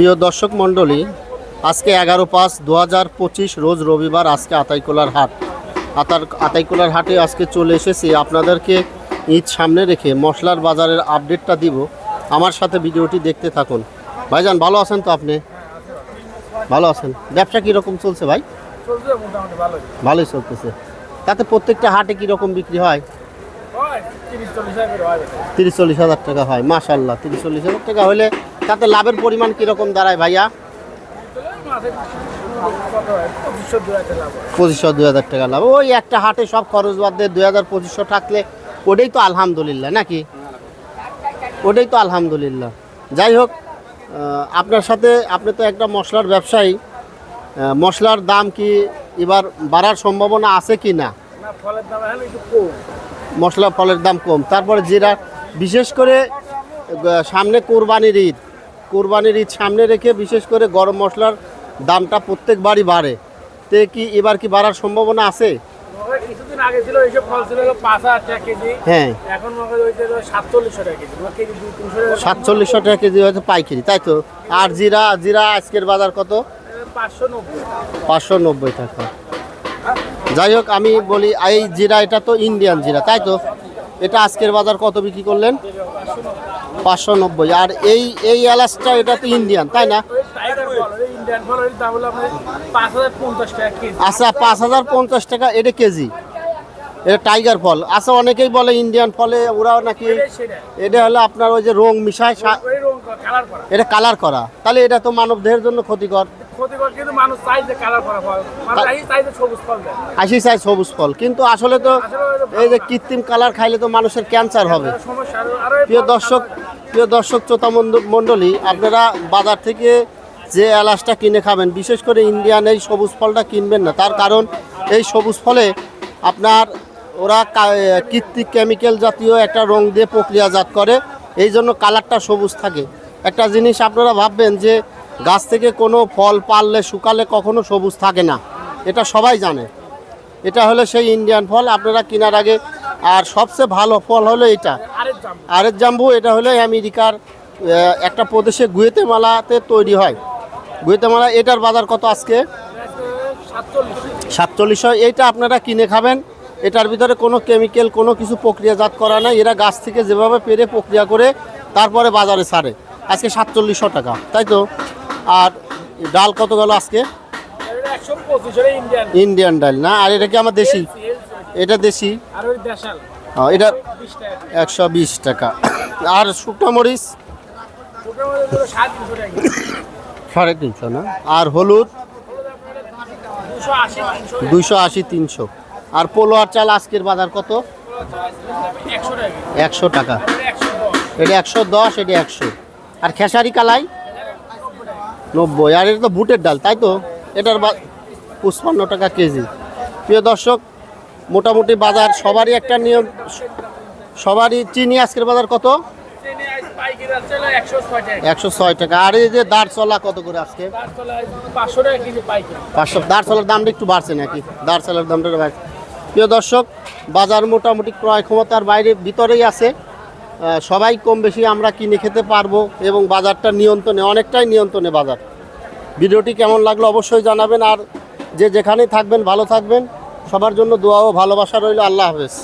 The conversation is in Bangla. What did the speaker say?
প্রিয় দর্শক মণ্ডলী আজকে এগারো পাঁচ দু হাজার পঁচিশ রোজ রবিবার আজকে আতাইকোলার হাট। আতার আতাইকোলার হাটে আজকে চলে এসেছি। আপনাদেরকে ঈদ সামনে রেখে মশলার বাজারের আপডেটটা দিব। আমার সাথে ভিডিওটি দেখতে থাকুন। ভাইজান ভালো আছেন তো আপনি? ভালো আছেন। ব্যবসা কীরকম চলছে ভাই? ভালোই। চলতেছে। তাতে প্রত্যেকটা হাটে কীরকম বিক্রি হয়? তিরিশ চল্লিশ হাজার হয়। টাকা হয় মাশাল্লাহ তিরিশ চল্লিশ হাজার টাকা হলে তাতে লাভের পরিমাণ কীরকম দাঁড়ায় ভাইয়া? পঁচিশশো দু হাজার টাকা লাভ। ওই একটা হাটে সব খরচ বাদ দিয়ে দুই হাজার পঁচিশশো থাকলে ওটাই তো আলহামদুলিল্লাহ, নাকি? ওটাই তো আলহামদুলিল্লাহ। যাই হোক আপনার সাথে, আপনি তো একটা মশলার ব্যবসায়ী মশলার দাম কি এবার বাড়ার সম্ভাবনা আছে কি না? মশলা ফলের দাম কম। তারপরে জিরা, বিশেষ করে সামনে কোরবানির ঈদ। কোরবানির ঈদ সামনে রেখে বিশেষ করে গরম মশলার দামটা প্রত্যেকবারই বাড়ে। তে কি এবার কি বাড়ার সম্ভাবনা আছে? কিছুদিন আগে ছিল এইসব ফল ছিল পাঁচ হাজার টাকা কেজি। হ্যাঁ। এখন সাতচল্লিশশো টাকা কেজি সাতচল্লিশশো টাকা হয়তো পাইকারি তাই তো? আর জিরা জিরা আজকের বাজার কত? পাঁচশো নব্বই পাঁচশো নব্বই টাকা। যাই হোক আমি বলি এই জিরা এটা তো ইন্ডিয়ান জিরা তাই তো? এটা আজকের বাজার কত বিক্রি করলেন? পাঁচশো নব্বই। আর এই এই এলাচটা এটা তো ইন্ডিয়ান তাই না? আচ্ছা পাঁচ হাজার পঞ্চাশ টাকা এটা কেজি। এটা টাইগার ফল। আচ্ছা অনেকেই বলে ইন্ডিয়ান ফলে ওরাও নাকি এটা হলো আপনার ওই যে রং মিশায় এটা কালার করা। তাহলে এটা তো মানব দেহের জন্য ক্ষতিকর। ক্ষতিকর কিন্তু মানুষ চাইছে কালার করা ফল মানুষ চাই- চাইছে সবুজ ফল দেয়। হাসি চাই সবুজ ফল কিন্তু আসলে তো এই যে কৃত্রিম কালার খাইলে তো মানুষের ক্যান্সার হবে। প্রিয় দর্শক প্রিয় দর্শক শ্রোতা মণ্ডলী আপনারা বাজার থেকে যে এলাচটা কিনে খাবেন বিশেষ করে ইন্ডিয়ান এই সবুজ ফলটা কিনবেন না। তার কারণ এই সবুজ ফলে আপনার ওরা কৃত্রিম কেমিক্যাল জাতীয় একটা রং দিয়ে প্রক্রিয়াজাত করে। এই জন্য কালারটা সবুজ থাকে। একটা জিনিস আপনারা ভাববেন যে গাছ থেকে কোনো ফল পারলে শুকালে কখনো সবুজ থাকে না। এটা সবাই জানে। এটা হলো সেই ইন্ডিয়ান ফল। আপনারা কেনার আগে আর সবচেয়ে ভালো ফল হলো এটা। আরেক জাম্বু। এটা হলো আমেরিকার একটা প্রদেশে গুয়েতেমালাতে তৈরি হয়। গুয়েতেমালা এটার বাজার কত আজকে? সাতচল্লিশ সাতচল্লিশশো এইটা আপনারা কিনে খাবেন। এটার ভিতরে কোনো কেমিক্যাল কোনো কিছু প্রক্রিয়াজাত করা নাই। এরা গাছ থেকে যেভাবে পেরে প্রক্রিয়া করে তারপরে বাজারে ছাড়ে। আজকে সাতচল্লিশশো টাকা তাই তো? আর ডাল কত গেল আজকে? ইন্ডিয়ান ডাল, না? আর এটা কি আমার দেশি? এটা দেশি? এটা একশো বিশ টাকা। আর শুকনো মরিচ? সাড়ে তিনশো, না? আর হলুদ? দুশো আশি তিনশো। আর পোলোয়ার চাল আজকের বাজার কত? একশো টাকা। এটা একশো দশ, এটা একশো। আর খেসারি কালাই? নব্বই। আর এটা তো বুটের ডাল তাই তো? এটার পঁচপান্ন টাকা কেজি। প্রিয় দর্শক মোটামুটি বাজার সবারই একটা নিয়ম সবারই চিনি আজকের বাজার কত? একশো ছয় টাকা। আর এই যে দাঁড় চলা কত করে আজকে? পাঁচশো টাকা কেজি পাইকারি। পাঁচশো দাঁড় চলার দামটা একটু বাড়ছে নাকি? দাঁড় চলার দামটা বাড়ছে। প্রিয় দর্শক বাজার মোটামুটি ক্রয় ক্ষমতার বাইরে ভিতরেই আছে। সবাই কম বেশি আমরা কিনে খেতে পারব এবং বাজারটা নিয়ন্ত্রণে, অনেকটাই নিয়ন্ত্রণে বাজার। ভিডিওটি কেমন লাগল অবশ্যই জানাবেন আর যে যেখানেই থাকবেন, ভালো থাকবেন। সবার জন্য দোয়া ও ভালোবাসা রইল। আল্লাহ হাফেজ।